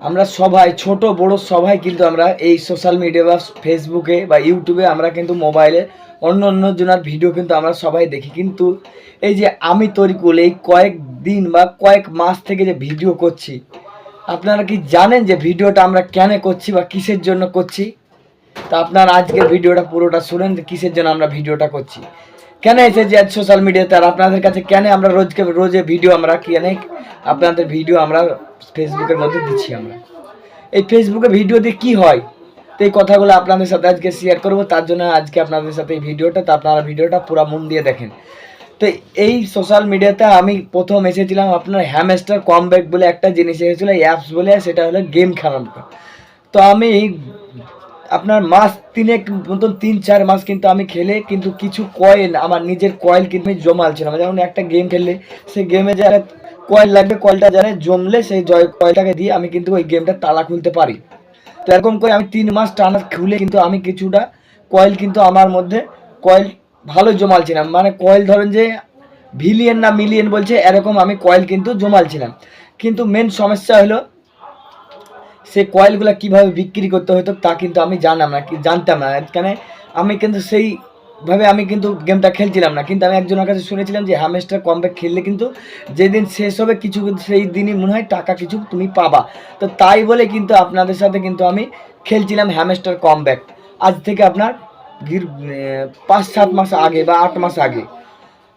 আমরা সবাই, ছোট, বড় সবাই কিন্তু আমরা এই সোশ্যাল মিডিয়া বা ফেসবুকে বা ইউটিউবে আমরা কিন্তু মোবাইলে অন্য অন্য জনের ভিডিও কিন্তু আমরা সবাই দেখি। কিন্তু এই যে আমি তরিকুল, এই কয়েক দিন বা কয়েক মাস থেকে যে ভিডিও করছি, আপনারা কি জানেন যে ভিডিওটা আমরা কেন করছি বা কিসের জন্য করছি? তা আপনারা আজকের ভিডিওটা পুরোটা শুনেন কিসের জন্য আমরা ভিডিওটা করছি। কেন এসেছি আজ সোশ্যাল মিডিয়াতে আর আপনাদের কাছে কেন আমরা রোজকে, রোজে ভিডিও আমরা কেন আপনাদের ভিডিও আমরা ফেসবুকের মধ্যে দিচ্ছি আমরা। এই ফেসবুকে ভিডিও দিয়ে কী হয়? তো এই কথাগুলো আপনাদের সাথে আজকে শেয়ার করব, তার জন্য আজকে আপনাদের সাথে এই ভিডিওটা তো আপনারা ভিডিওটা পুরো মন দিয়ে দেখেন। তো এই সোশ্যাল মিডিয়াতে আমি প্রথম এসেছিলাম আপনার হ্যামস্টার কমব্যাক বলে একটা জিনিস এসেছিল অ্যাপস বলে, সেটা হলো গেম খেলানো। তো আমি আপনার মাস তিনেক মতন তিন, চার মাস কিন্তু আমি খেলে কিন্তু কিছু কয়েন আমার নিজের কয়েল কিন্তু আমি জমালছিলাম যেমন একটা গেম খেললে, সেই গেমে যারা কয়েল লাগবে কয়েলটা যারা জমলে সেই জয় কয়েলটাকে দিয়ে আমি কিন্তু ওই গেমটা তালা খুলতে পারি। তো এরকম করে আমি তিন মাস টানা খুলে কিন্তু আমি কিছুটা কয়েল কিন্তু আমার মধ্যে কয়েল ভালো জমালছিলাম মানে কয়েল ধরেন যে ভিলিয়ন না মিলিয়ন বলছে, এরকম আমি কয়েল কিন্তু জমালছিলাম কিন্তু মেন সমস্যা হলো সেই কয়েলগুলো কীভাবে বিক্রি করতে হতো তা কিন্তু আমি জানতাম না জানতাম না। এখানে আমি কিন্তু সেইভাবে আমি কিন্তু গেমটা খেলছিলাম না। কিন্তু আমি একজনের কাছে শুনেছিলাম যে হ্যামেস্টার কমব্যাক খেললে কিন্তু যেদিন শেষ হবে কিছু সেই দিনই মনে হয় টাকা কিছু তুমি পাবা। তো তাই বলে কিন্তু আপনাদের সাথে কিন্তু আমি খেলছিলাম হ্যামেস্টার কমব্যাক আজ থেকে আপনার পাঁচ সাত মাস আগে বা আট মাস আগে।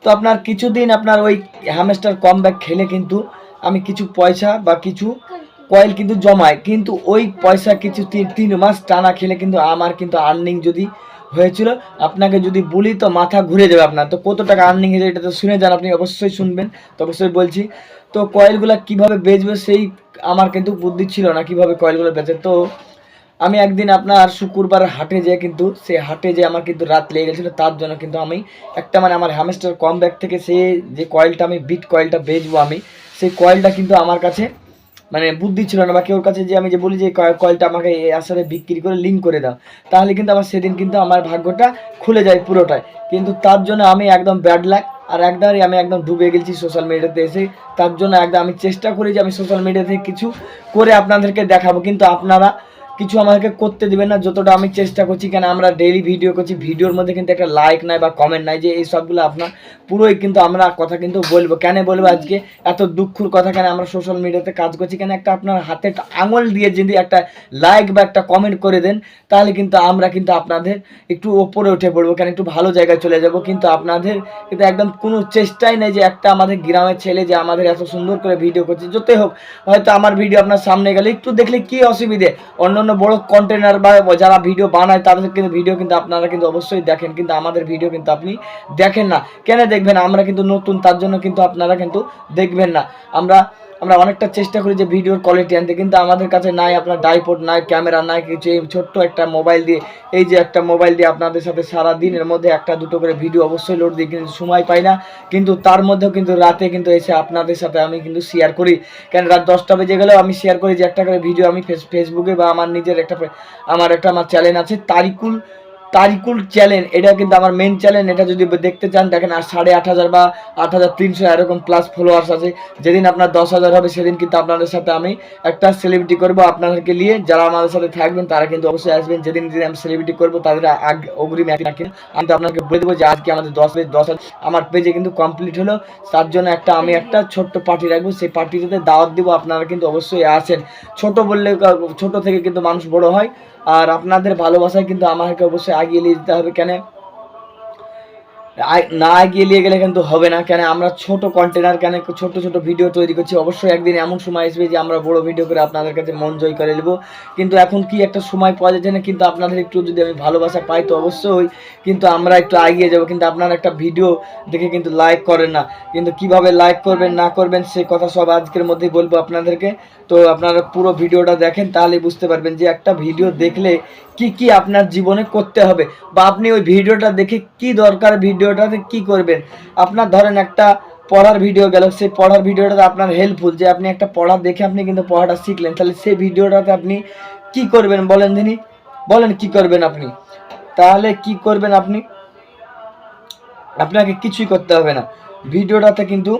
তো আপনার কিছুদিন আপনার ওই হ্যামস্টার কমব্যাক খেলে কিন্তু আমি কিছু পয়সা বা কিছু কয়েল কিন্তু জমায়, কিন্তু ওই পয়সা কিছু তিন তিন মাস টানা খেলে কিন্তু আমার কিন্তু আর্নিং যদি হয়েছিল, আপনাকে যদি বলি তো মাথা ঘুরে যাবে আপনার। তো কত টাকা আর্নিং হয়েছে এটা তো শুনে যান, আপনি অবশ্যই শুনবেন। তো অবশ্যই বলছি, তো কয়েলগুলো কীভাবে বেচবে সেই আমার কিন্তু বুদ্ধি ছিল না কীভাবে কয়েলগুলো বেচে। তো আমি একদিন আপনার শুক্রবার হাটে যেয়ে কিন্তু, সেই হাটে যে আমার কিন্তু রাত লেগে গেছিল, তার জন্য কিন্তু আমি একটা মানে আমার হ্যামস্টার কম ব্যাগ থেকে সে যে কয়েলটা আমি বিট কয়েলটা বেচবো আমি, সেই কয়েলটা কিন্তু আমার কাছে মানে বুদ্ধি ছিল না বা কেউ কাছে যে আমি যে বলি যে কয়- কয়েলটা আমাকে আসলে বিক্রি করে লিঙ্ক করে দাও। তাহলে কিন্তু আমার সেদিন কিন্তু আমার ভাগ্যটা খুলে যায় পুরোটাই। কিন্তু তার জন্য আমি একদম ব্যাড লাক আর একবারই আমি একদম ডুবে গেছি সোশ্যাল মিডিয়াতে এসে। তার জন্য একদম আমি চেষ্টা করি যে আমি সোশ্যাল মিডিয়াতে কিছু করে আপনাদেরকে দেখাবো। কিন্তু আপনারা কিছু আমাকে করতে দিবেন না, যতটা আমি চেষ্টা করছি, কেন আমরা ডেইলি ভিডিও করছি ভিডিওর মধ্যে কিন্তু একটা লাইক নাই বা কমেন্ট নাই যে এই সবগুলো আপনার পুরোই কিন্তু আমরা কথা কিন্তু বলব। কেন বলব আজকে? এত দুঃখর কথা, কেন আমরা সোশ্যাল মিডিয়াতে কাজ করছি? কেন একটা আপনার হাতে আঙুল দিয়ে যদি একটা লাইক বা একটা কমেন্ট করে দেন, তাহলে কিন্তু আমরা কিন্তু আপনাদের একটু ওপরে উঠে পড়ব, কেন একটু ভালো জায়গায় চলে যাব। কিন্তু আপনাদের কিন্তু একদম কোনো চেষ্টাই নেই যে একটা আমাদের গ্রামের ছেলে যে আমাদের এত সুন্দর করে ভিডিও করছে, যতই হোক, হয়তো আমার ভিডিও আপনার সামনে গেলে একটু দেখলে কি অসুবিধে? অন্য অন্য বড় কন্টেনার বা যারা ভিডিও বানায়, তাদের কিন্তু ভিডিও কিন্তু আপনারা কিন্তু অবশ্যই দেখেন। কিন্তু আমাদের ভিডিও কিন্তু আপনি দেখেন না। কেন দেখবেন? আমরা কিন্তু নতুন, তার জন্য কিন্তু আপনারা কিন্তু দেখবেন না। আমরা আমরা অনেকটা চেষ্টা করি যে ভিডিওর কোয়ালিটি আনতে, কিন্তু আমাদের কাছে নাই, আপনার ডাইপোড নাই ক্যামেরা নাই, কিছু এই ছোট্ট একটা মোবাইল দিয়ে, এই যে একটা মোবাইল দিয়ে আপনাদের সাথে সারা দিনের মধ্যে একটা দুটো করে ভিডিও অবশ্যই লোড দিই কিন্তু সময় পাই না। কিন্তু তার মধ্যেও কিন্তু রাতে কিন্তু এসে আপনাদের সাথে আমি কিন্তু শেয়ার করি। কেন রাত দশটা বেজে গেলেও আমি শেয়ার করি যে একটা করে ভিডিও আমি ফেস- ফেসবুকে বা আমার নিজের একটা আমার একটা আমার চ্যানেল আছে, তারিকুল তারিকুল চ্যানেল এটা কিন্তু আমার মেন চ্যানেল এটা যদি দেখতে চান, দেখেন আর সাড়ে আট হাজার বা আট হাজার তিনশো এরকম প্লাস ফলোয়ার্স আছে। যেদিন আপনার দশ হাজার হবে, সেদিন কিন্তু আপনাদের সাথে আমি একটা সেলিব্রিটি করব। আপনাদেরকে নিয়ে যারা আমাদের সাথে থাকবেন, তারা কিন্তু অবশ্যই আসবেন। যেদিন যেদিন আমি সেলিব্রিটি করব, তাদের আগ অগ্রিম এক রাখেন আমি তো আপনাকে বলে দেবো যে আজকে আমাদের দশ পেজ, দশ আমার পেজে কিন্তু কমপ্লিট হলো। তার জন্য একটা আমি একটা ছোট্ট পার্টি রাখব। সেই পার্টিতে দাওয়াত দিব, আপনারা কিন্তু অবশ্যই আসেন। ছোট বললে ছোট থেকে কিন্তু মানুষ বড় হয়। আর আপনাদের ভালোবাসায় কিন্তু আমাকে অবশ্যই আগিয়ে নিয়ে যেতে হবে কেন? না এগিয়ে গেলে কিন্তু হবে না। কেন, আমরা ছোট কন্টেনার কেন, ছোট ছোট ভিডিও তৈরি করছি। অবশ্যই একদিন এমন সময় আসবে যে আমরা বড় ভিডিও করে আপনাদের কাছে মন জয় করে নেব। কিন্তু এখন কি একটা সময় পাওয়া যাচ্ছে না, কিন্তু আপনাদের একটু যদি আমি ভালোবাসা পাই তো অবশ্যই। কিন্তু আমরা একটু এগিয়ে যাব, কিন্তু আপনারা একটা ভিডিও দেখে কিন্তু লাইক করেন না। কিন্তু কীভাবে লাইক করবেন, না করবেন, সে কথা সব আজকের মধ্যেই বলব আপনাদেরকে। তো আপনারা পুরো ভিডিওটা দেখেন তাহলে বুঝতে পারবেন যে একটা ভিডিও দেখলে কি কি আপনার জীবনে করতে হবে বা আপনি ওই ভিডিওটা দেখে কি দরকার ভিডিওটাতে কি করবেন? আপনার ধরেন একটা পড়ার ভিডিও গেল, সেই পড়ার ভিডিওটাতে আপনার হেল্পফুল যে আপনি একটা পড়া দেখে আপনি কিন্তু পড়াটা শিখলেন। তাহলে সেই ভিডিওটাতে আপনি কি করবেন বলেন দিনি? বলেন কি করবেন আপনি? তাহলে কি করবেন আপনি? আপনাকে কিছুই করতে হবে না। ভিডিওটাতে কিন্তু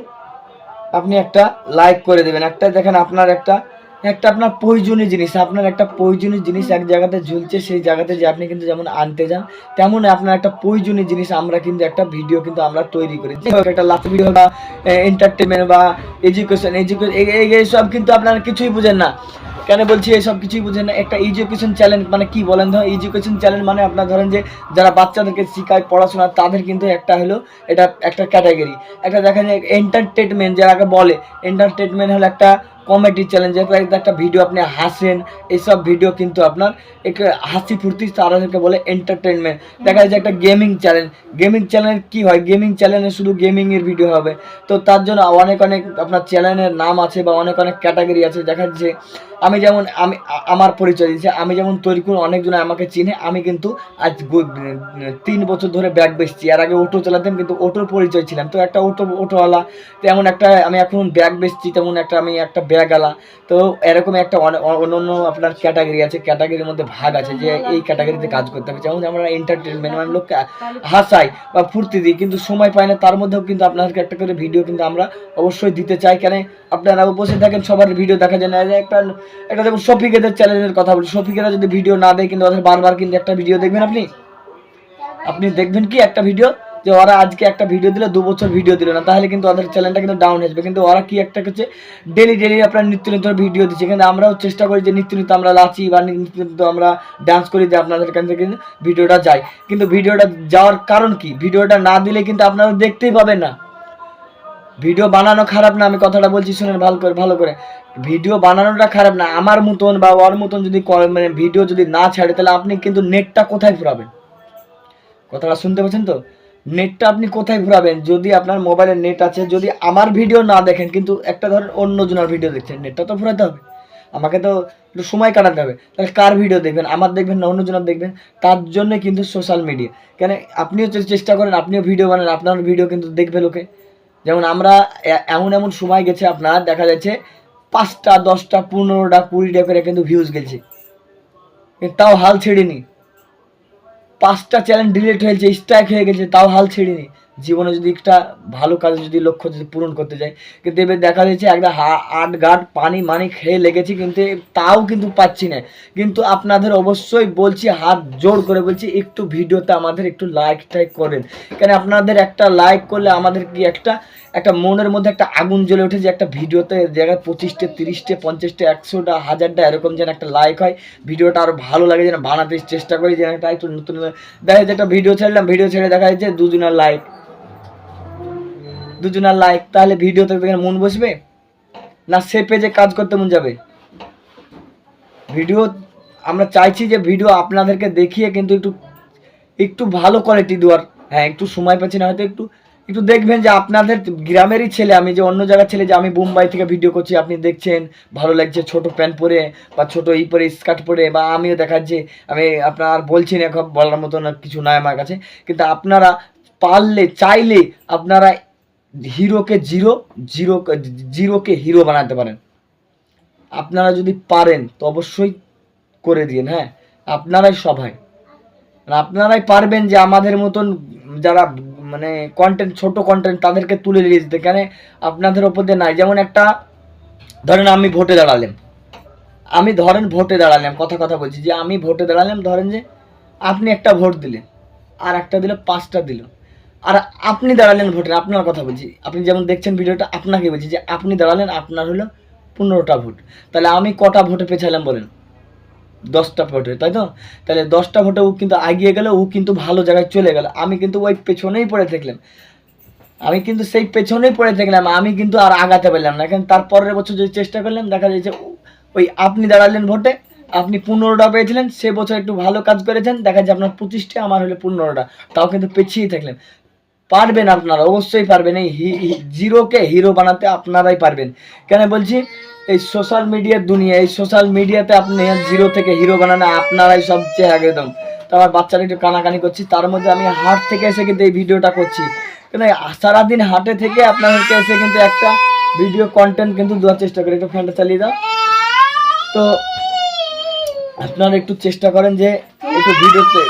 আপনি একটা লাইক করে দেবেন। একটা দেখেন আপনার একটা একটা আপনার প্রয়োজনীয় জিনিস, আপনার একটা প্রয়োজনীয় জিনিস এক জায়গাতে ঝুলছে, সেই জায়গাতে যে আপনি কিন্তু যেমন আনতে যান তেমন আপনার একটা প্রয়োজনীয় জিনিস আমরা কিন্তু একটা ভিডিও কিন্তু আমরা তৈরি করি। একটা লাভ ভিডিও বা এন্টারটেনমেন্ট বা এডুকেশন এডুকেশন এইসব কিন্তু আপনারা কিছুই বুঝেন না। কেন বলছি এইসব কিছুই বুঝেন না? একটা এডুকেশন চ্যালেঞ্জ মানে কি বলেন ধর এডুকেশন চ্যালেঞ্জ মানে আপনার ধরেন যে, যারা বাচ্চাদেরকে শেখায় পড়াশোনা, তাদের কিন্তু একটা হলো, এটা একটা ক্যাটাগরি একটা দেখেন যে এন্টারটেনমেন্ট যারা বলে এন্টারটেনমেন্ট হলো একটা কমেডি চ্যালেঞ্জ একটা ভিডিও আপনি হাসেন এইসব ভিডিও কিন্তু আপনার এক হাসি ফুর্তি তাদেরকে বলে এন্টারটেনমেন্ট দেখা যায় যে একটা গেমিং চ্যালেঞ্জ গেমিং চ্যানেল কি হয়? গেমিং চ্যানেলে শুধু গেমিংয়ের ভিডিও হবে। তো তার জন্য অনেক অনেক আপনার চ্যানেলের নাম আছে বা অনেক অনেক ক্যাটাগরি আছে। দেখা যাচ্ছে আমি যেমন, আমি, আমার পরিচয় দিচ্ছি আমি যেমন তৈরি করে অনেকজন আমাকে চিনে, আমি কিন্তু আজ তিন বছর ধরে ব্যাগ বেচছি আর আগে অটো চালাতাম, কিন্তু অটোর পরিচয় ছিলাম। তো একটা অটো অটোওয়ালা তেমন একটা আমি এখন ব্যাগ বেচছি তেমন একটা আমি একটা ব্যাগ আলা তো এরকম একটা অন্য অন্য আপনার ক্যাটাগরি আছে ক্যাটাগরির মধ্যে ভাগ আছে যে এই ক্যাটাগরিতে কাজ করতে হবে। যেমন আমরা এন্টারটেনমেন্ট মানে লোককে হাসাই বা ফুর্তি দিই, কিন্তু সময় পাই না, তার মধ্যেও কিন্তু আপনাদেরকে একটা করে ভিডিও কিন্তু আমরা অবশ্যই দিতে চাই। কেন? আপনারা বসে থাকেন, সবার ভিডিও দেখা যায় না। একটা একটা যেমন শফিকেদের চ্যানেলের কথা বলি, শফিকেরা যদি ভিডিও না দেয়, কিন্তু বারবার কিন্তু একটা ভিডিও দেখবেন আপনি? আপনি দেখবেন কি একটা ভিডিও যে ওরা আজকে একটা ভিডিও দিলে, দু বছর ভিডিও দিল না। তাহলে কিন্তু ওদের চ্যানেলটা কিন্তু ডাউন আসবে কিন্তু ওরা কি একটা হচ্ছে ডেলি ডেলি আপনার নিত্য নিত্য ভিডিও দিচ্ছে। কিন্তু আমরাও চেষ্টা করি যে নিত্য নিত্য আমরা লাচি বা নিত্য নিত্য আমরা ডান্স করি যে আপনাদের কাছ কিন্তু ভিডিওটা যায়। কিন্তু ভিডিওটা যাওয়ার কারণ কি? ভিডিওটা না দিলে কিন্তু আপনারা দেখতেই পাবেন না। ভিডিও বানানো খারাপ না, আমি কথাটা বলছি, শুনেন ভালো করে ভালো করে। ভিডিও বানানোটা খারাপ না। আমার মতন বা ওর মতন যদি মানে ভিডিও যদি না ছাড়ে, তাহলে আপনি কিন্তু নেটটা কোথায় ফুরাবেন কথাটা শুনতে পাচ্ছেন তো? নেটটা আপনি কোথায় ঘুরাবেন? যদি আপনার মোবাইলের নেট আছে, যদি আমার ভিডিও না দেখেন, কিন্তু একটা ধরেন অন্য জনের ভিডিও দেখছেন, নেটটা তো ফুরাতে হবে। আমাকে তো একটু সময় কাটাতে হবে। তাহলে কার ভিডিও দেখবেন? আমার দেখবেন না অন্য জনের দেখবেন? তার জন্য কিন্তু সোশ্যাল মিডিয়া কেন? আপনিও চেষ্টা করেন, আপনিও ভিডিও বানান, আপনার ভিডিও কিন্তু দেখবে লোকে। যেমন আমরা এমন এমন সময় গেছে আপনার, দেখা যাচ্ছে পাঁচটা, দশটা, পনেরোটা, কুড়িটা করে কিন্তু ভিউজ গেছে। তাও হাল ছেড়েনি। পাঁচটা চ্যানেল ডিলিট হয়েছে স্ট্রাইক হয়ে গেছে তাও হাল ছেড়েনি। জীবনে যদি একটা ভালো কাজে যদি লক্ষ্য যদি পূরণ করতে যাই, কিন্তু এবার দেখা যাচ্ছে একটা আট গাট পানি মানি খেয়ে লেগেছি, কিন্তু তাও কিন্তু পাচ্ছি না। কিন্তু আপনাদের অবশ্যই বলছি, হাত জোর করে বলছি, একটু ভিডিওতে আমাদের একটু লাইক টাইক করেন। কেন আপনাদের একটা লাইক করলে আমাদের কি একটা একটা মনের মধ্যে একটা আগুন জ্বলে ওঠে যে একটা ভিডিওতে জায়গায় পঁচিশটা, তিরিশটা, পঞ্চাশটা, একশোটা, হাজারটা এরকম যেন একটা লাইক হয়, ভিডিওটা আরও ভালো লাগে যেন বানাতে চেষ্টা করি, যেন একটা একটু নতুন দেখা যাচ্ছে একটা ভিডিও ছাড়লাম ভিডিও ছেড়ে দেখা যাচ্ছে দুজনের লাইক দুজনের লাইক তাহলে ভিডিওতে দেখে মন বসবে? না সে পেজে কাজ করতে মন যাবে? ভিডিও আমরা চাইছি যে ভিডিও আপনাদেরকে দেখিয়ে কিন্তু একটু একটু ভালো কোয়ালিটি দেওয়ার। হ্যাঁ একটু সময় পাচ্ছি না, হয়তো একটু একটু দেখবেন যে আপনাদের গ্রামেরই ছেলে, আমি যে অন্য জায়গার ছেলে যে আমি মুম্বাই থেকে ভিডিও করছি, আপনি দেখছেন, ভালো লাগছে, ছোট প্যান্ট পরে বা ছোট ই পরে স্কার্ট পরে, বা আমিও দেখাচ্ছি, আমি আপনার বলছি না এখন বলার মতো না, কিছু নাই আমার কাছে, কিন্তু আপনারা পারলে, চাইলে আপনারা হিরোকে জিরো জিরো জিরোকে হিরো বানাতে পারেন। আপনারা যদি পারেন, তো অবশ্যই করে দিন হ্যাঁ? আপনারাই সবাই। আপনারাই পারবেন যে আমাদের মতন যারা মানে কন্টেন্ট ছোট কন্টেন্ট তাদেরকে তুলে নিয়ে যেতে। কেন? আপনাদের ওপর দিয়ে নাই। যেমন একটা, ধরেন আমি ভোটে দাঁড়ালাম। আমি ধরেন ভোটে দাঁড়ালাম, কথা কথা বলছি। যে আমি ভোটে দাঁড়ালাম, ধরেন যে আপনি একটা ভোট দিলেন, আর একটা দিল, পাঁচটা দিল। আর আপনি দাঁড়ালেন ভোটের আপনার কথা বলছি। আপনি যেমন দেখছেন ভিডিওটা, আপনাকে বলছি যে আপনি দাঁড়ালেন, আপনার হলো পনেরোটা ভোট। তাহলে আমি কটা ভোটে পেছালাম বলেন? দশটা ভোটে, তাই তো? তাহলে দশটা ভোটে ও কিন্তু আগিয়ে গেল, ও কিন্তু ভালো জায়গায় চলে গেল। আমি কিন্তু ওই পেছনেই পড়ে থাকলাম। আমি কিন্তু সেই পেছনেই পড়ে থাকলাম, আমি কিন্তু আর আগাতে পারলাম না। কারণ তার পরের বছর যদি চেষ্টা করলাম, দেখা যায় যে ওই আপনি দাঁড়ালেন ভোটে, আপনি পনেরোটা পেয়েছিলেন, সে বছর একটু ভালো কাজ করেছেন, দেখা যায় আপনার পঁচিশটা, আমার হলে পনেরোটা। তাও কিন্তু পেছিয়ে থাকলেন পারবেন আপনারা, অবশ্যই পারবেন। এই জিরোকে হিরো বানাতে আপনারাই পারবেন। কেন বলছি? এই সোশ্যাল মিডিয়ার দুনিয়া, এই সোশ্যাল মিডিয়াতে আপনি জিরো থেকে হিরো বানানো, আপনারাই সবচেয়ে একদম তো আমার বাচ্চারা একটু কানাকানি করছি, তার মধ্যে আমি হাট থেকে এসে কিন্তু এই ভিডিওটা করছি। কেন সারাদিন হাটে থেকে আপনাদেরকে এসে কিন্তু একটা ভিডিও কন্টেন্ট কিন্তু দেওয়ার চেষ্টা করি। একটু ফ্যানটা চালিয়ে দাও। তো আপনারা একটু চেষ্টা করেন যে একটু ভিডিওতে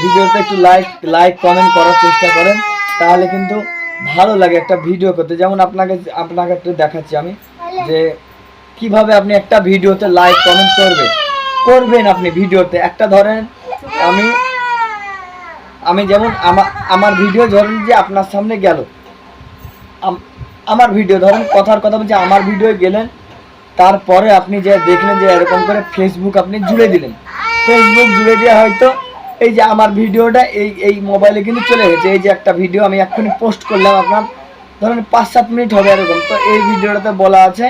ভিডিওতে একটু লাইক লাইক কমেন্ট করার চেষ্টা করেন। তাহলে কিন্তু ভালো লাগে একটা ভিডিও করতে। যেমন আপনাকে আপনাকে একটু দেখাচ্ছি আমি, যে কীভাবে আপনি একটা ভিডিওতে লাইক কমেন্ট করবেন। করবেন আপনি ভিডিওতে একটা ধরেন, আমি আমি যেমন আমার ভিডিও ধরেন যে আপনার সামনে গেল। আমার ভিডিও ধরেন, কথার কথা বলছি, আমার ভিডিও গেলেন, তারপরে আপনি যে দেখলেন যে এরকম করে ফেসবুক আপনি জুড়ে দিলেন। ফেসবুক জুড়ে দিয়ে হয়তো এই যে আমার ভিডিওটা এই এই মোবাইলে কিন্তু চলে গেছে। এই যে একটা ভিডিও আমি এক্ষুনি পোস্ট করলাম আপনার। ধরেন পাঁচ সাত মিনিট হবে এরকম। তো এই ভিডিওটাতে বলা আছে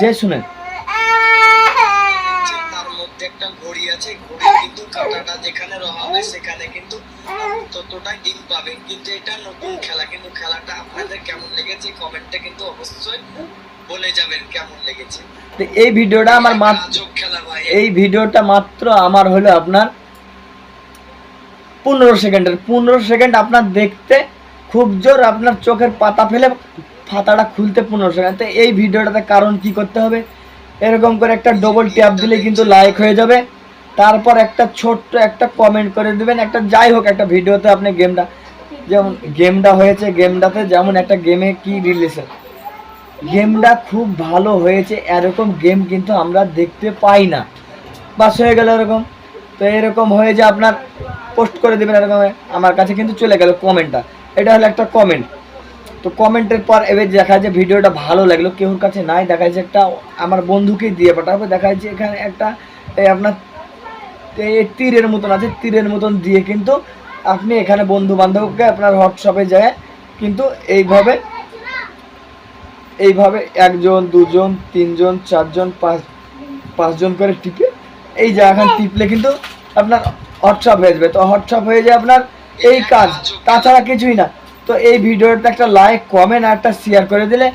যে শুনেন। তার মধ্যে একটা ঘড়ি আছে ঘড়ি কিন্তু কাঁটাটা যেখানে হবে সেখানে কিন্তু আপনি ততটাই দিন পাবেন। কিন্তু এটা নতুন খেলা। কিন্তু খেলাটা আপনাদের কেমন লেগেছে কমেন্টে কিন্তু অবশ্যই বলে যাবেন কেমন লেগেছে। তো এই ভিডিওটা আমার এই ভিডিওটা মাত্র আমার হলো আপনার পনেরো সেকেন্ডের, পনেরো সেকেন্ড আপনার দেখতে খুব জোর আপনার চোখের পাতা ফেলে ফাতাটা খুলতে পনেরো সেকেন্ড। তো এই ভিডিওটাতে কারণ কি করতে হবে? এরকম করে একটা ডবল ট্যাপ দিলে কিন্তু লাইক হয়ে যাবে। তারপর একটা ছোট্ট একটা কমেন্ট করে দেবেন। একটা যাই হোক, একটা ভিডিওতে আপনি গেমটা যেমন গেমটা হয়েছে গেমটাতে যেমন একটা গেমে কি রিলেশন গেমটা খুব ভালো হয়েছে, এরকম গেম কিন্তু আমরা দেখতে পাই না। বাস হয়ে গেল এরকম। তো এরকম হয়ে যে আপনার পোস্ট করে দেবেন এরকম, আমার কাছে কিন্তু চলে গেল কমেন্টটা এটা হলো একটা কমেন্ট তো কমেন্টের পর এবার দেখা যায় ভিডিওটা ভালো লাগল, কেউর কাছে নাই দেখা যাচ্ছে একটা আমার বন্ধুকে দিয়ে পাঠাবো দেখা যাচ্ছে এখানে একটা এই আপনার তীরের মতন আছে, তীরের মতন দিয়ে কিন্তু আপনি এখানে বন্ধু বান্ধবকে আপনার হোয়াটসঅ্যাপে যায়, কিন্তু এইভাবে এইভাবে একজন, দুজন, তিনজন, চারজন, পাঁচ, পাঁচজন করে টিপে এই যে এখন টিপলে কিন্তু আপনার হোয়াটসঅ্যাপ হয়ে যাবে। তো হোয়াটসঅ্যাপ হয়ে যায় আপনার এই কাজ। তাছাড়া কিছুই না। তো এই ভিডিওটা একটা লাইক কমেন্ট আর একটা শেয়ার করে দিলে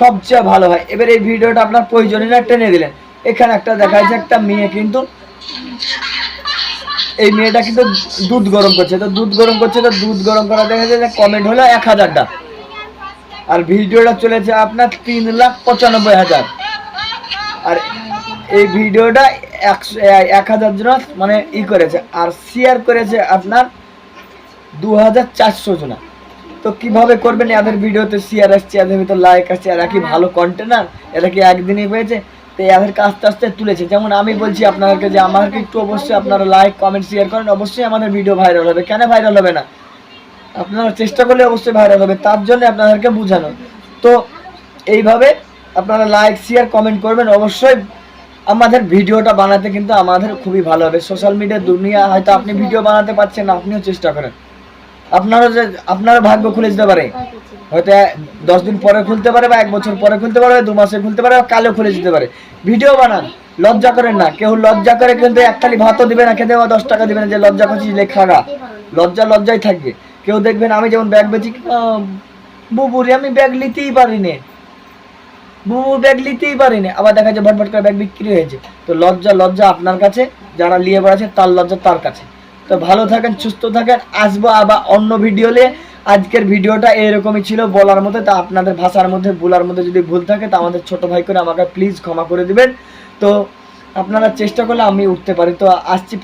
সবচেয়ে ভালো হয়। এবার এই ভিডিওটা আপনার প্রয়োজনীয় না টেনে দিলেন এখানে একটা দেখা যাচ্ছে, একটা মেয়ে কিন্তু এই মেয়েটা কিন্তু দুধ গরম করছে। তো দুধ গরম করছে, তো দুধ গরম করা দেখা যাচ্ছে কমেন্ট হলো এক হাজারটা আর ভিডিওটা চলেছে আপনার তিন লাখ পঁচানব্বই হাজার। আর এই ভিডিওটা একশো এক হাজার জন মানে ই করেছে আর শেয়ার করেছে আপনার দু হাজার চারশো জনা। তো কীভাবে করবেন এদের ভিডিওতে শেয়ার আসছে, এদের ভিতর লাইক আসছে, এরা কি ভালো কন্টেনার এরা কি একদিনই পেয়েছে? তো এদেরকে আস্তে আস্তে তুলেছে। যেমন আমি বলছি আপনাদেরকে যে আমাকে একটু অবশ্যই আপনারা লাইক কমেন্ট শেয়ার করেন। অবশ্যই আমাদের ভিডিও ভাইরাল হবে। কেন ভাইরাল হবে না? আপনারা চেষ্টা করলে অবশ্যই ভাইরাল হবে। তার জন্য আপনাদেরকে বোঝানো। তো এইভাবে আপনারা লাইক শেয়ার কমেন্ট করবেন। অবশ্যই আমাদের ভিডিওটা বানাতে কিন্তু আমাদের খুবই ভালো হবে। সোশ্যাল মিডিয়া দুনিয়া হয়তো আপনি ভিডিও বানাতে পারছেন না আপনিও চেষ্টা করেন। আপনারও যে, আপনারও ভাগ্য খুলে দিতে পারে। হয়তো দশ দিন পরে খুলতে পারে বা এক বছর পরে খুলতে পারে, দু মাসে খুলতে পারে বা কালো খুলে দিতে পারে। ভিডিও বানান, লজ্জা করেন না। কেউ লজ্জা করে কিন্তু এক থালি ভাতও দিবে না, খেতে বা দশ টাকা দিবে না, যে লজ্জা করছিস লেখা লজ্জা লজ্জাই থাকবে। কেউ দেখবেন, আমি যেমন ব্যাগ বেচি বুবুরি, আমি ব্যাগ নিতেই পারি পারিনি। বুবু ব্যাগ নিতেই পারিনি। আবার দেখা যায় ভটভট করে ব্যাগ বিক্রি হয়েছে। তো লজ্জা লজ্জা আপনার কাছে, যারা নিয়ে তার লজ্জা তার কাছে। তো ভালো থাকেন, সুস্থ থাকেন। আসব আবার অন্য ভিডিও নিয়ে আজকের ভিডিওটা এরকমই ছিল বলার মধ্যে তা আপনাদের ভাষার মধ্যে, বলার মধ্যে যদি ভুল থাকে, তা আমাদের ছোট ভাই করে আমাকে প্লিজ ক্ষমা করে দিবেন। তো আপনারা চেষ্টা করলে আমি উঠতে পারি। তো আসছি